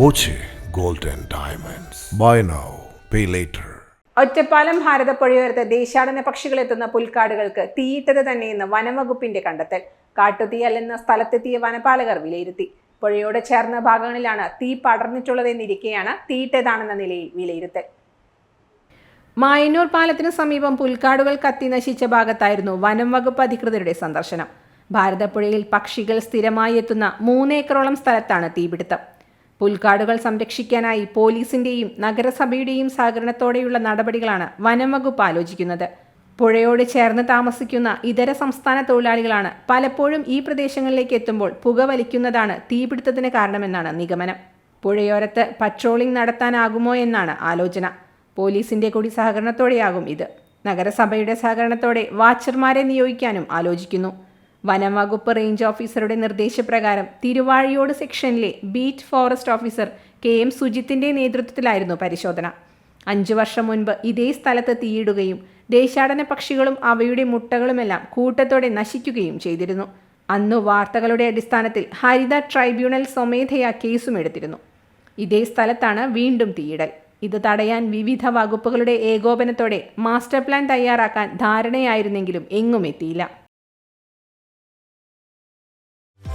Boche gold and diamonds. Buy now pay later Ottapalam ഭാരതപ്പുഴയോരത്ത് ദേശാടന പക്ഷികളെത്തുന്ന പുൽക്കാടുകൾക്ക് തീയിട്ടത് തന്നെയെന്ന് വനംവകുപ്പിന്റെ കണ്ടെത്തൽ. കാട്ടുതീയല്ലെന്ന സ്ഥലത്തെത്തിയ വനപാലകർ വിലയിരുത്തി. പുഴയോട് ചേർന്ന ഭാഗങ്ങളിലാണ് തീ പടർന്നിട്ടുള്ളതെന്നിരിക്കെയാണ് തീയിട്ടതാണെന്ന നിലയിൽ വിലയിരുത്തൽ. മായന്നൂർ പാലത്തിന് സമീപം പുൽക്കാടുകൾ കത്തി നശിച്ച ഭാഗത്തായിരുന്നു വനംവകുപ്പ് അധികൃതരുടെ സന്ദർശനം. ഭാരതപ്പുഴയിൽ പക്ഷികൾ സ്ഥിരമായി എത്തുന്ന മൂന്നേക്കറോളം സ്ഥലത്താണ് തീപിടുത്തം. പുൽക്കാടുകൾ സംരക്ഷിക്കാനായി പോലീസിന്റെയും നഗരസഭയുടെയും സഹകരണത്തോടെയുള്ള നടപടികളാണ് വനം വകുപ്പ് ആലോചിക്കുന്നത്. പുഴയോട് ചേർന്ന് താമസിക്കുന്ന ഇതര സംസ്ഥാന തൊഴിലാളികളാണ് പലപ്പോഴും ഈ പ്രദേശങ്ങളിലേക്ക് എത്തുമ്പോൾ പുക വലിക്കുന്നതാണ് തീപിടുത്തത്തിന് കാരണമെന്നാണ് നിഗമനം. പുഴയോരത്ത് പട്രോളിംഗ് നടത്താനാകുമോ എന്നാണ് ആലോചന. പോലീസിന്റെ കൂടി സഹകരണത്തോടെയാകും ഇത്. നഗരസഭയുടെ സഹകരണത്തോടെ വാച്ചർമാരെ നിയോഗിക്കാനും ആലോചിക്കുന്നു. വനം വകുപ്പ് റേഞ്ച് ഓഫീസറുടെ നിർദ്ദേശപ്രകാരം Thiruvazhiyode സെക്ഷനിലെ beat forest officer K M സുജിത്തിന്റെ നേതൃത്വത്തിലായിരുന്നു പരിശോധന. അഞ്ചു വർഷം മുൻപ് ഇതേ സ്ഥലത്ത് തീയിടുകയും ദേശാടന പക്ഷികളും അവയുടെ മുട്ടകളുമെല്ലാം കൂട്ടത്തോടെ നശിക്കുകയും ചെയ്തിരുന്നു. അന്നു വാർത്തകളുടെ അടിസ്ഥാനത്തിൽ ഹരിത ട്രൈബ്യൂണൽ സ്വമേധയാ കേസും എടുത്തിരുന്നു. ഇതേ സ്ഥലത്താണ് വീണ്ടും തീയിടൽ. ഇത് തടയാൻ വിവിധ വകുപ്പുകളുടെ ഏകോപനത്തോടെ മാസ്റ്റർ പ്ലാൻ തയ്യാറാക്കാൻ ധാരണയായിരുന്നെങ്കിലും എങ്ങും എത്തിയില്ല.